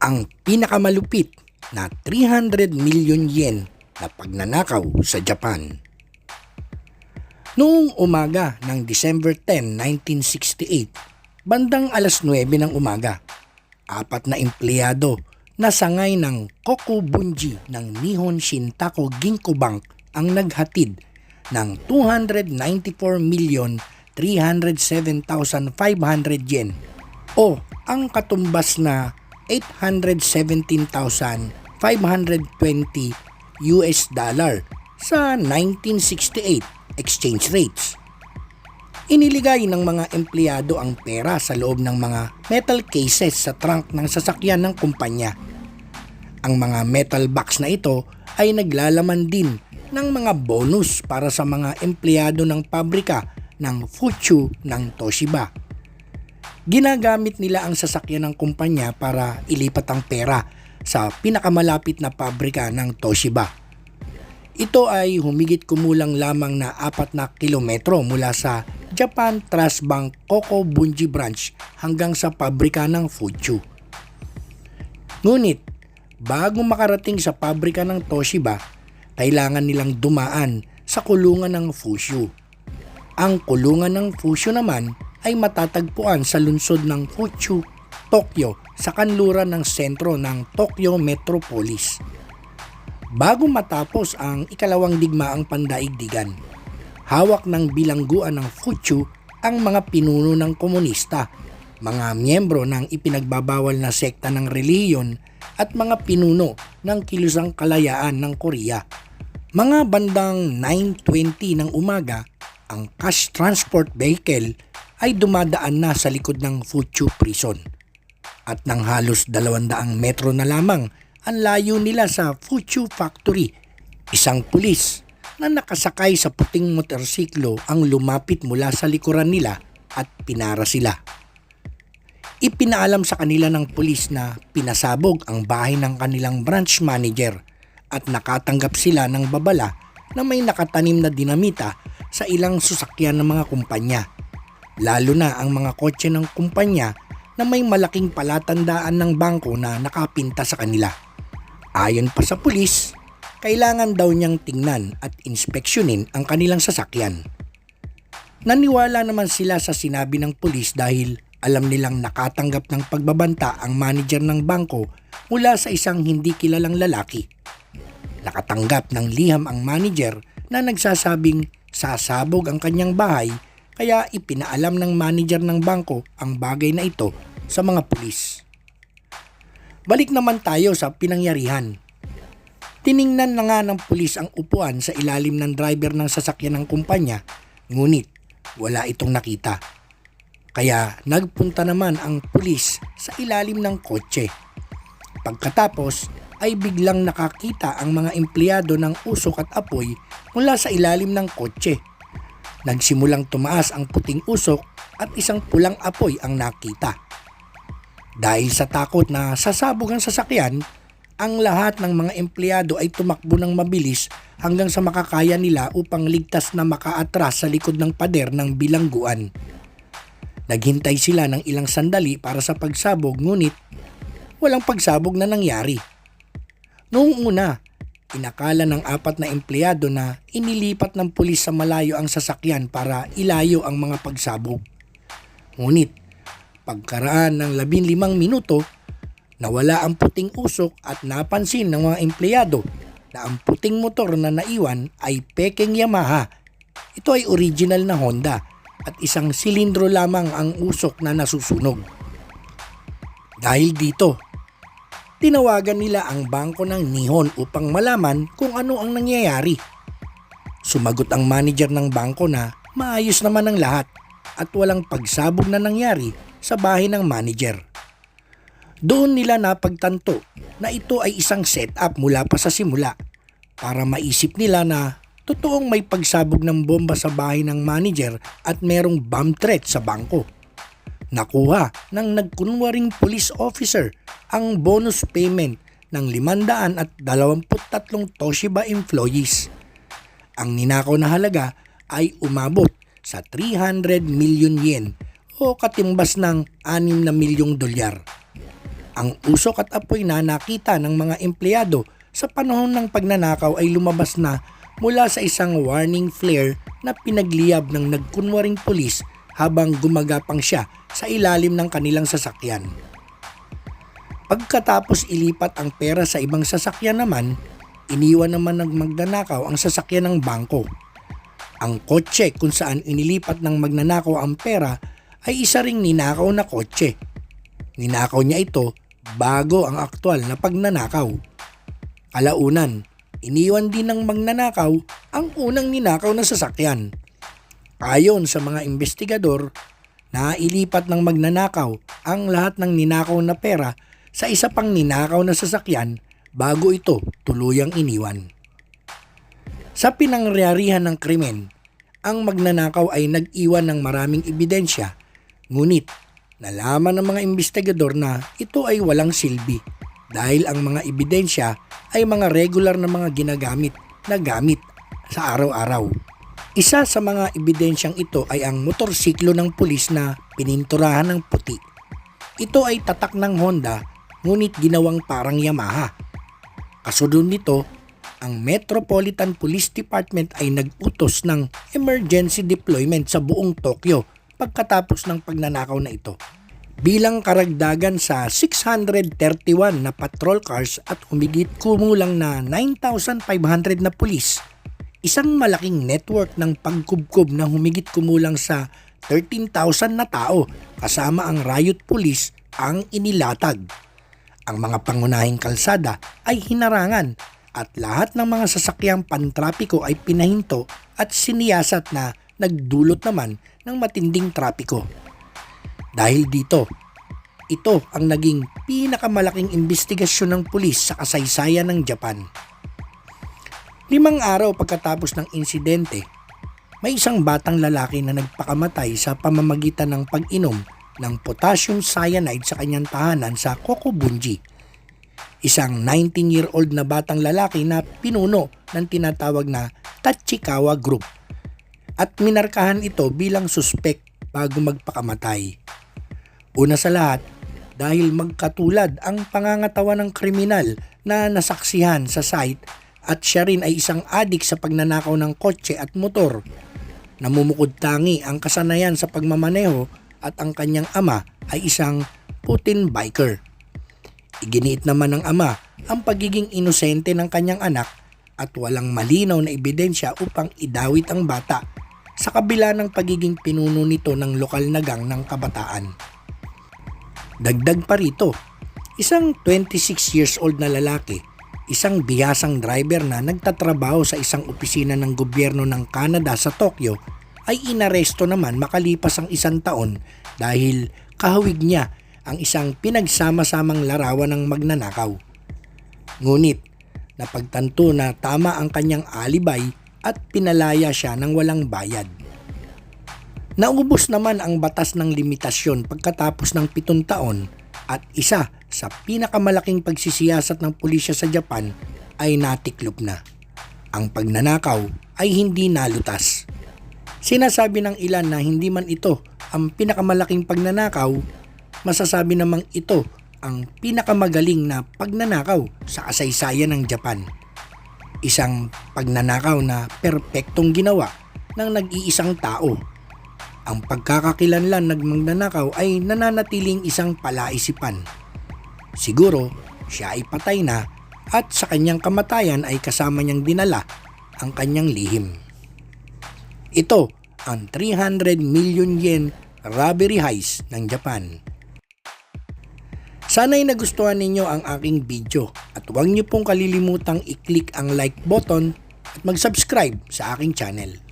ang pinakamalupit na 300 million yen na pagnanakaw sa Japan. Noong umaga ng December 10, 1968, bandang alas 9 ng umaga, apat na empleyado na sangay ng Kokubunji ng Nihon Shintako Ginko Bank ang naghatid ng 294 million 307,500 yen o ang katumbas na 817,520 US dollar sa 1968 exchange rates. Iniligay ng mga empleyado ang pera sa loob ng mga metal cases sa trunk ng sasakyan ng kumpanya. Ang mga metal box na ito ay naglalaman din ng mga bonus para sa mga empleyado ng pabrika ng Fuchu ng Toshiba. Ginagamit nila ang sasakyan ng kumpanya para ilipat ang pera sa pinakamalapit na pabrika ng Toshiba. Ito ay humigit kumulang lamang na apat na kilometro mula sa Japan Trust Bank Kokobunji Branch hanggang sa pabrika ng Fuchu. Ngunit, bago makarating sa pabrika ng Toshiba, kailangan nilang dumaan sa kulungan ng Fushu. Ang kulungan ng Fushu naman ay matatagpuan sa lungsod ng Fuchu, Tokyo sa kanluran ng sentro ng Tokyo Metropolis. Bago matapos ang ikalawang digmaang pandaigdigan, hawak ng bilangguan ng Fuchu ang mga pinuno ng komunista, mga miyembro ng ipinagbabawal na sekta ng reliyon at mga pinuno ng kilusang kalayaan ng Korea. Mga bandang 9.20 ng umaga, ang cash transport vehicle ay dumadaan na sa likod ng Fuchu Prison. At nang halos 200 metro na lamang ang layo nila sa Fuchu Factory, isang pulis na nakasakay sa puting motorsiklo ang lumapit mula sa likuran nila at pinara sila. Ipinaalam sa kanila ng pulis na pinasabog ang bahay ng kanilang branch manager at nakatanggap sila ng babala na may nakatanim na dinamita sa ilang susakyan ng mga kumpanya. Lalo na ang mga kotse ng kumpanya na may malaking palatandaan ng bangko na nakapinta sa kanila. Ayon pa sa pulis, kailangan daw niyang tingnan at inspeksyonin ang kanilang sasakyan. Naniwala naman sila sa sinabi ng pulis dahil alam nilang nakatanggap ng pagbabanta ang manager ng bangko mula sa isang hindi kilalang lalaki. Nakatanggap ng liham ang manager na nagsasabing sasabog ang kanyang bahay kaya ipinaalam ng manager ng bangko ang bagay na ito sa mga pulis. Balik naman tayo sa pinangyarihan. Tiningnan na nga ng pulis ang upuan sa ilalim ng driver ng sasakyan ng kumpanya, ngunit wala itong nakita. Kaya nagpunta naman ang pulis sa ilalim ng kotse. Pagkatapos ay biglang nakakita ang mga empleyado ng usok at apoy mula sa ilalim ng kotse. Nagsimulang tumaas ang puting usok at isang pulang apoy ang nakita. Dahil sa takot na sasabog ang sasakyan, ang lahat ng mga empleyado ay tumakbo ng mabilis hanggang sa makakaya nila upang ligtas na makaatras sa likod ng pader ng bilangguan. Naghintay sila ng ilang sandali para sa pagsabog ngunit walang pagsabog na nangyari. Noong una, inakala ng apat na empleyado na inilipat ng pulis sa malayo ang sasakyan para ilayo ang mga pagsabog. Ngunit, pagkaraan ng labing limang minuto, nawala ang puting usok at napansin ng mga empleyado na ang puting motor na naiwan ay peking Yamaha. Ito ay original na Honda at isang silindro lamang ang usok na nasusunog. Dahil dito, tinawagan nila ang bangko ng Nihon upang malaman kung ano ang nangyayari. Sumagot ang manager ng bangko na maayos naman ang lahat at walang pagsabog na nangyari sa bahay ng manager. Doon nila napagtanto na ito ay isang setup mula pa sa simula para maisip nila na totoong may pagsabog ng bomba sa bahay ng manager at merong bomb threat sa bangko. Nakuha ng nagkunwaring police officer ang bonus payment ng 500 at 23 Toshiba employees. Ang ninakaw na halaga ay umabot sa 300 million yen o katimbas ng 6 na milyong dolyar. Ang usok at apoy na nakita ng mga empleyado sa panahon ng pagnanakaw ay lumabas na mula sa isang warning flare na pinagliyab ng nagkunwaring pulis habang gumagapang siya sa ilalim ng kanilang sasakyan. Pagkatapos ilipat ang pera sa ibang sasakyan naman, iniwan naman ng magnanakaw ang sasakyan ng bangko. Ang kotse kung saan inilipat ng magnanakaw ang pera ay isa ring ninakaw na kotse. Ninakaw niya ito bago ang aktwal na pagnanakaw. Kalaunan, iniwan din ng magnanakaw ang unang ninakaw na sasakyan. Ayon sa mga investigador, nailipat ng magnanakaw ang lahat ng ninakaw na pera sa isa pang ninakaw na sasakyan bago ito tuluyang iniwan. Sa pinangyarihan ng krimen, ang magnanakaw ay nag-iwan ng maraming ebidensya, ngunit nalaman ng mga investigador na ito ay walang silbi dahil ang mga ebidensya ay mga regular na mga ginagamit na gamit sa araw-araw. Isa sa mga ebidensyang ito ay ang motorsiklo ng pulis na pininturahan ng puti. Ito ay tatak ng Honda ngunit ginawang parang Yamaha. Kasunod nito, ang Metropolitan Police Department ay nag-utos ng emergency deployment sa buong Tokyo pagkatapos ng pagnanakaw na ito. Bilang karagdagan sa 631 na patrol cars at humigit kumulang na 9,500 na pulis, isang malaking network ng pagkubkob na humigit kumulang sa 13,000 na tao kasama ang riot police ang inilatag. Ang mga pangunahing kalsada ay hinarangan at lahat ng mga sasakyang pantrapiko ay pinahinto at siniyasat na nagdulot naman ng matinding trapiko. Dahil dito, ito ang naging pinakamalaking investigasyon ng pulis sa kasaysayan ng Japan. Limang araw pagkatapos ng insidente, may isang batang lalaki na nagpakamatay sa pamamagitan ng pag-inom ng potassium cyanide sa kanyang tahanan sa Kokobunji. Isang 19-year-old na batang lalaki na pinuno ng tinatawag na Tachikawa Group at minarkahan ito bilang suspek bago magpakamatay. Una sa lahat, dahil magkatulad ang pangangatawan ng kriminal na nasaksihan sa site at siya rin ay isang adik sa pagnanakaw ng kotse at motor. Namumukod tangi ang kasanayan sa pagmamaneho at ang kanyang ama ay isang Putin biker. Iginiit naman ng ama ang pagiging inosente ng kanyang anak at walang malinaw na ebidensya upang idawit ang bata sa kabila ng pagiging pinuno nito ng lokal na gang ng kabataan. Dagdag pa rito, isang 26 years old na lalaki, isang bihasang driver na nagtatrabaho sa isang opisina ng gobyerno ng Canada sa Tokyo ay inaresto naman makalipas ang isang taon dahil kahawig niya ang isang pinagsama-samang larawan ng magnanakaw. Ngunit, napagtanto na tama ang kanyang alibay at pinalaya siya ng walang bayad. Naubos naman ang batas ng limitasyon pagkatapos ng pitong taon at isa sa pinakamalaking pagsisiyasat ng pulisya sa Japan ay natiklop na. Ang pagnanakaw ay hindi nalutas. Sinasabi ng ilan na hindi man ito ang pinakamalaking pagnanakaw, masasabi namang ito ang pinakamagaling na pagnanakaw sa kasaysayan ng Japan. Isang pagnanakaw na perpektong ginawa ng nag-iisang tao ang pagkakakilanlan ng magnanakaw ay nananatiling isang palaisipan. Siguro, siya ay patay na at sa kanyang kamatayan ay kasama niyang dinala ang kanyang lihim. Ito ang 300 million yen robbery heist ng Japan. Sana'y nagustuhan ninyo ang aking video at huwag niyo pong kalilimutang i-click ang like button at mag-subscribe sa aking channel.